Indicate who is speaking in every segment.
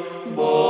Speaker 1: отміння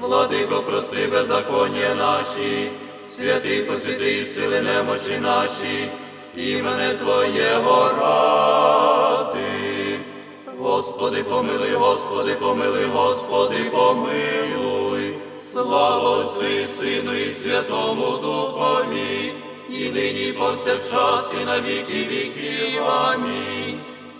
Speaker 1: владико, прости беззаконня наші, святий посвяти і сили немочі наші, імене Твоєго ради. Господи, помилуй, Господи, помилуй, Господи, помилуй, слава Отцю і Сину і Святому Духові, і нині і повсякчас, і на віки віків. Амінь.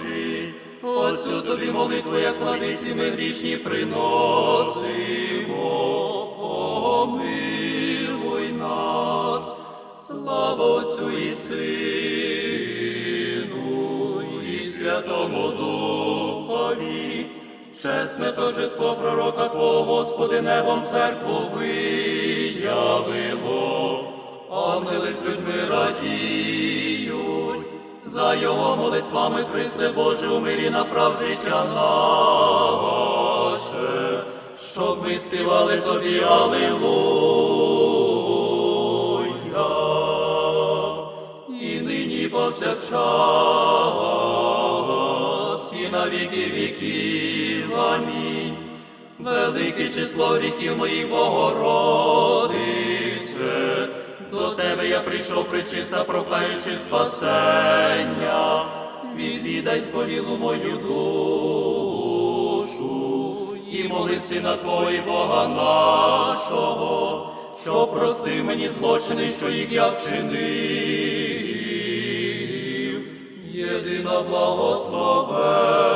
Speaker 1: знаючи. Отцю тобі молитву, як владиці, ми грішні приносимо. Помилуй нас, слава Отцю і Сину, і Святому Духові. Чесне торжество пророка Твого, Господи, небом церкву виявило, ангели з людьми радіють, за його молитвами Христе Боже, у мирі направ життя наше, щоб ми співали Тобі, Аллилуйя, і нині повсякчас, і на віки віків. Амінь. Велике число гріхів моїх Богородице, до тебе я прийшов причиста, прохаючи спасення, відвідай зболілу мою душу, і моли сина Твої Бога нашого, що прости мені злочини, що їх я вчинив, єдина благословенна.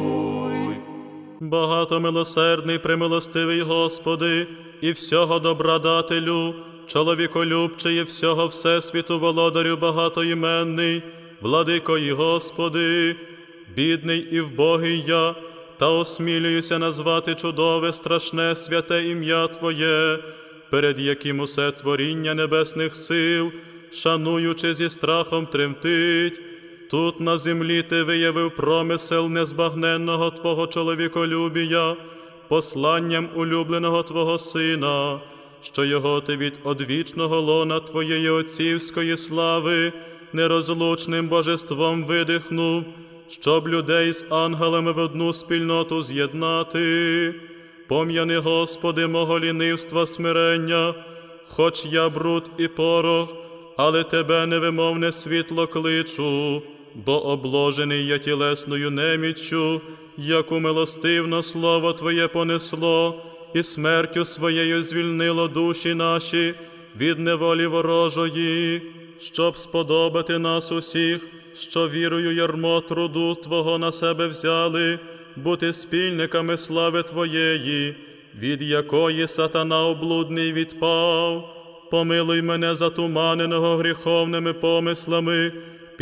Speaker 2: Багатомилосердний, премилостивий Господи, і всього добра дателю, чоловіколюбче всього Всесвіту володарю багатоіменний, владико і Господи, бідний і вбогий я, та осмілююся назвати чудове, страшне, святе ім'я Твоє, перед яким усе творіння небесних сил, шануючи зі страхом тремтить. Тут на землі ти виявив промисел незбагненного Твого чоловіколюбія, посланням улюбленого Твого Сина, що його ти від одвічного лона Твоєї отцівської слави нерозлучним божеством видихнув, щоб людей з ангелами в одну спільноту з'єднати. Пом'яни, Господи, мого лінивства смирення, хоч я бруд і порох, але Тебе невимовне світло кличу, бо обложений я тілесною неміччю, яку милостивно слово Твоє понесло, і смертю своєю звільнило душі наші від неволі ворожої, щоб сподобати нас усіх, що вірою ярмо труду Твого на себе взяли, бути спільниками слави Твоєї, від якої сатана облудний відпав. Помилуй мене затуманеного гріховними помислами,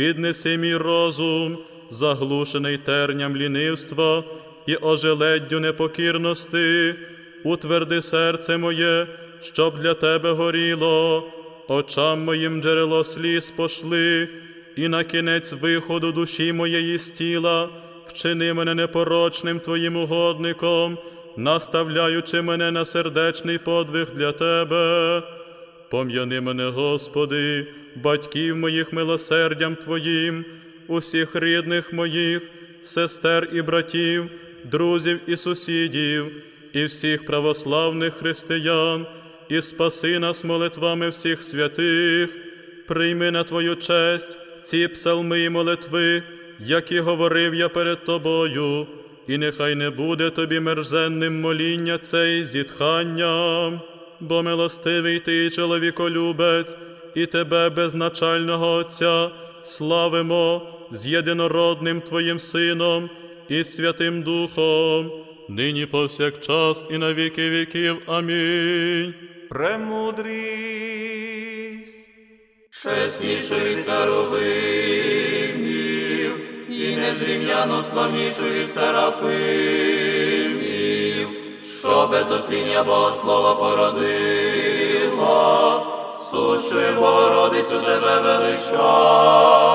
Speaker 2: піднеси мій розум, заглушений терням лінивства і ожеледдю непокірності, утверди серце моє, щоб для тебе горіло, очам моїм джерело сліз пошли, і на кінець виходу душі моєї з тіла, вчини мене непорочним Твоїм угодником, наставляючи мене на сердечний подвиг для Тебе. Пом'яни мене, Господи, батьків моїх милосердям Твоїм, усіх рідних моїх, сестер і братів, друзів і сусідів, і всіх православних християн, і спаси нас молитвами всіх святих, прийми на Твою честь ці псалми і молитви, які говорив я перед Тобою, і нехай не буде тобі мерзенним моління це зітхання. Бо милостивий ти, чоловіколюбець, і тебе, безначального Отця, славимо з єдинородним Твоїм Сином і Святим Духом, нині повсякчас і на віки віків. Амінь.
Speaker 3: Премудрість.
Speaker 1: Чесніший від Херовимів, і незрівняно славніший від Серафимів, що без отління Богослова породила, суши Богородицю тебе величаємо.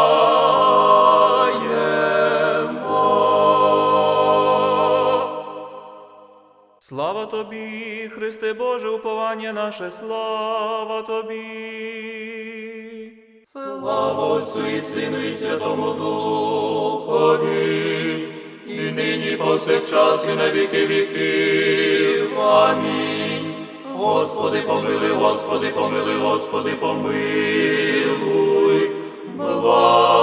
Speaker 3: Слава тобі, Христе Боже, уповання наше, слава тобі.
Speaker 1: Слава Отцю і Сину і Святому Духові, і нині повсякчас і на віки віків. Амінь. Господи, помилуй, Господи, помилуй, Господи, помилуй. Благослови.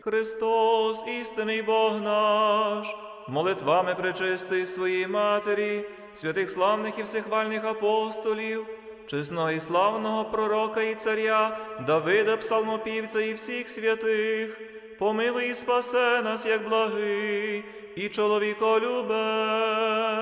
Speaker 3: Христос, істинний Бог наш, молитвами пречистої своєї Матері, святих славних і всехвальних апостолів, чесного і славного пророка і царя Давида, псалмопівця і всіх святих, помилуй і спасе нас, як благий і чоловіколюбець.
Speaker 1: Амінь.